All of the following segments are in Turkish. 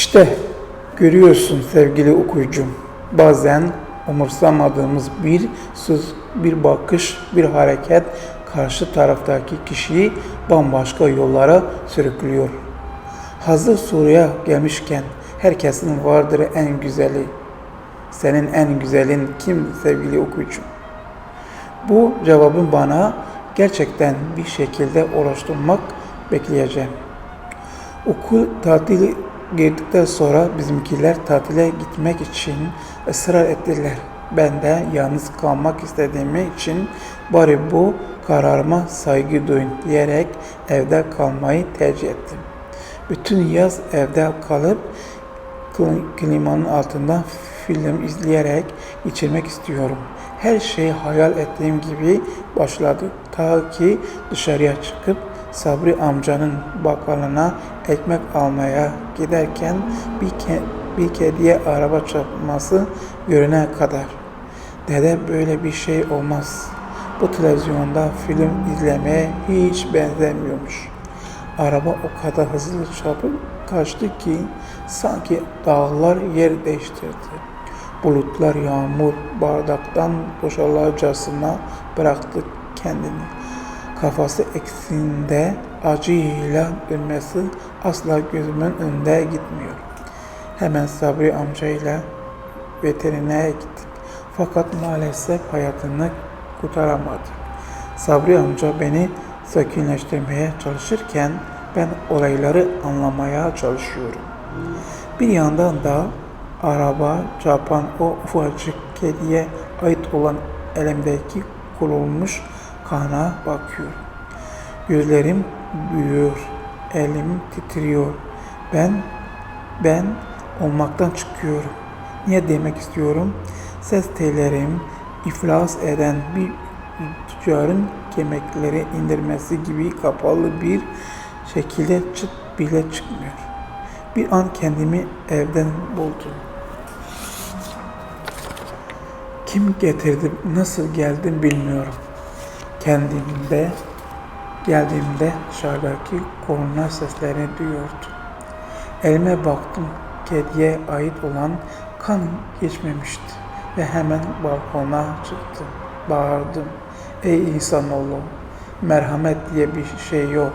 İşte görüyorsun sevgili okuyucum. Bazen umursamadığımız bir söz, bir bakış, bir hareket karşı taraftaki kişiyi bambaşka yollara sürüklüyor. Hazır soruya gelmişken herkesin vardır en güzeli. Senin en güzelin kim sevgili okuyucum? Bu cevabın bana gerçekten bir şekilde ulaştırmak bekleyeceğim. Okul tatili girdikten sonra bizimkiler tatile gitmek için ısrar ettiler. Ben de yalnız kalmak istediğimi için bari bu kararıma saygı duyun diyerek evde kalmayı tercih ettim. Bütün yaz evde kalıp kli- klimanın altında film izleyerek geçirmek istiyorum. Her şey hayal ettiğim gibi başladı. Ta ki dışarıya çıkıp Sabri amcanın bakkalına ekmek almaya giderken bir, ke- bir kediye araba çarpması görene kadar. Dede böyle bir şey olmaz. Bu televizyonda film izlemeye hiç benzemiyormuş. Araba o kadar hızlı çarpıp kaçtı ki sanki dağlar yer değiştirdi. Bulutlar yağmur bardaktan boşalacasına bıraktı kendini. Kafası eksinde acıyla dönmesi asla gözümün önünde gitmiyor. Hemen Sabri amcayla veterinere gittik. Fakat maalesef hayatını kurtaramadı. Sabri amca beni sakinleştirmeye çalışırken ben olayları anlamaya çalışıyorum. Bir yandan da araba çarpan o ufacık kediye ait olan elimdeki kurulmuş kana bakıyorum. Gözlerim büyüyor, elim titriyor. Ben, ben olmaktan çıkıyorum. Niye demek istiyorum? Ses tellerim iflas eden bir tüccarın kemikleri indirmesi gibi kapalı bir şekilde çıt bile çıkmıyor. Bir an kendimi evden buldum. Kim getirdi, nasıl geldim bilmiyorum. Kendimde geldiğimde dışarıdaki korna seslerini duyuyordum. Elime baktım, kediye ait olan kan geçmemişti ve hemen balkona çıktım. Bağırdım. Ey insanoğlu, merhamet diye bir şey yok.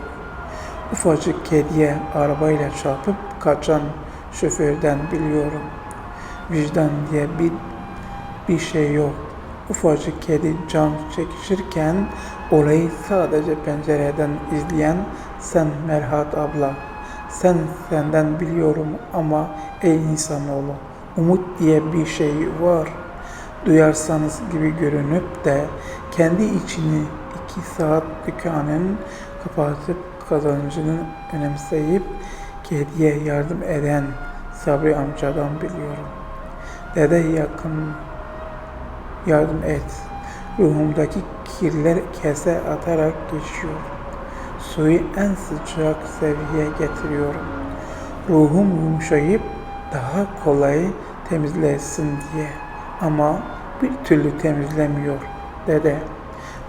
Ufacık kediye arabayla çarpıp kaçan şoförden biliyorum. Vicdan diye bir bir şey yok. Ufacık kedi can çekişirken olayı sadece pencereden izleyen sen Merhat abla. Sen senden biliyorum ama ey insanoğlu umut diye bir şey var. Duyarsanız gibi görünüp de kendi içini iki saat dükkanın kapatıp kazancını önemseyip kediye yardım eden Sabri amcadan biliyorum. Dede yakın yardım et. Ruhumdaki kirler kese atarak geçiyor. Suyu en sıcak seviyeye getiriyorum. Ruhum yumuşayıp daha kolay temizlesin diye. Ama bir türlü temizlemiyor dede.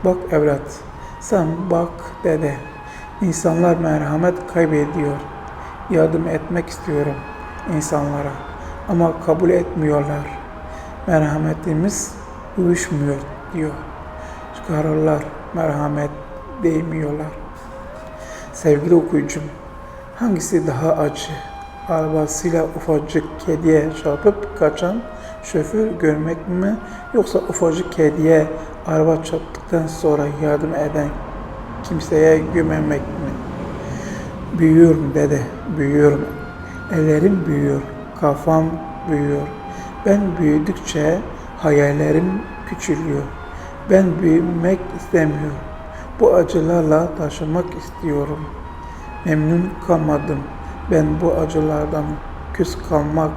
Bak evlat, sen bak dede. İnsanlar merhamet kaybediyor. Yardım etmek istiyorum insanlara ama kabul etmiyorlar. Merhametimiz uyuşmuyor diyor. Çıkarırlar, merhamet değmiyorlar. Sevgili okuyucum, hangisi daha acı? Arabasıyla ufacık kediye çarpıp kaçan şoför görmek mi yoksa ufacık kediye araba çarptıktan sonra yardım eden kimseye gömemek mi? Büyüyorum dede, büyüyorum. Ellerim büyüyor, kafam büyüyor. Ben büyüdükçe hayallerim küçülüyor. Ben büyümek istemiyorum. Bu acılarla taşımak istiyorum. Memnun kalmadım. Ben bu acılardan küs kalmak